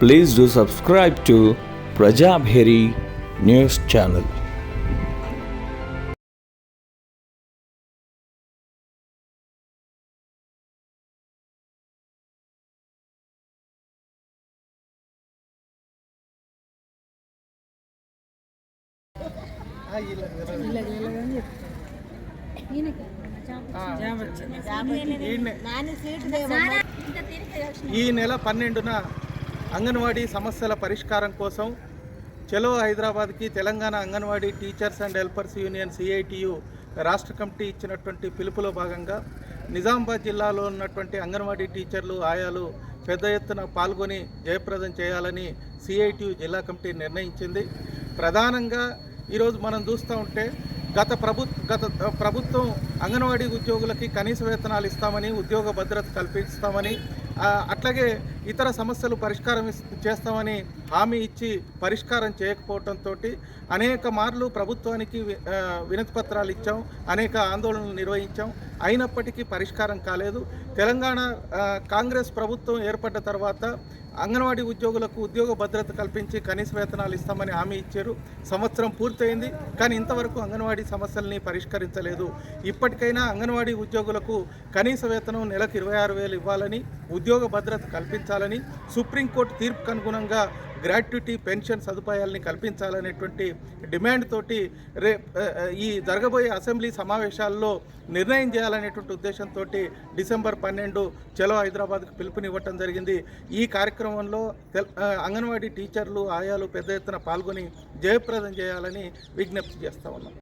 Please do subscribe to Prajabheri News Channel. ఈ నెల పన్నెండున అంగన్వాడీ సమస్యల పరిష్కారం కోసం చలో హైదరాబాద్కి Telangana anganwadi teachers and helpers union CITU రాష్ట్ర కమిటీ ఇచ్చినటువంటి పిలుపులో భాగంగా నిజామాబాద్ జిల్లాలో ఉన్నటువంటి అంగన్వాడీ టీచర్లు ఆయాలు పెద్ద ఎత్తున పాల్గొని జయప్రదం చేయాలని సిఐటియు జిల్లా కమిటీ నిర్ణయించింది. ప్రధానంగా ఈరోజు మనం చూస్తూ ఉంటే గత ప్రభు గత ప్రభుత్వం అంగన్వాడీ ఉద్యోగులకి కనీస వేతనాలు ఇస్తామని ఉద్యోగ భద్రత కల్పిస్తామని అట్లాగే ఇతర సమస్యలు పరిష్కారం చేస్తామని హామీ ఇచ్చి పరిష్కారం చేయకపోవడంతో అనేక మార్లు ప్రభుత్వానికి వినతి పత్రాలు ఇచ్చాం అనేక ఆందోళనలు నిర్వహించాం. అయినప్పటికీ పరిష్కారం కాలేదు. తెలంగాణ కాంగ్రెస్ ప్రభుత్వం ఏర్పడ్డ తర్వాత అంగన్వాడీ ఉద్యోగులకు ఉద్యోగ భద్రత కల్పించి కనీస వేతనాలు ఇస్తామని హామీ ఇచ్చారు. సంవత్సరం పూర్తయింది కానీ ఇంతవరకు అంగన్వాడీ సమస్యల్ని పరిష్కరించలేదు. ఇప్పటికైనా అంగన్వాడీ ఉద్యోగులకు కనీస వేతనం నెలకు ఇరవై ఆరు వేలు ఇవ్వాలని ఉద్యోగ భద్రత కల్పించాలని సుప్రీంకోర్టు తీర్పుకు అనుగుణంగా గ్రాట్యుటీ పెన్షన్ సదుపాయాలని కల్పించాలనేటువంటి డిమాండ్ తోటి రే ఈ జరగబోయే అసెంబ్లీ సమావేశాల్లో నిర్ణయం చేయాలనేటువంటి ఉద్దేశంతో డిసెంబర్ పన్నెండు చలో హైదరాబాద్కు పిలుపునివ్వటం జరిగింది. ఈ కార్యక్రమంలో తెల్- అంగన్వాడీ టీచర్లు ఆయాలు పెద్ద ఎత్తున పాల్గొని జయప్రదం చేయాలని విజ్ఞప్తి చేస్తా ఉన్నాం.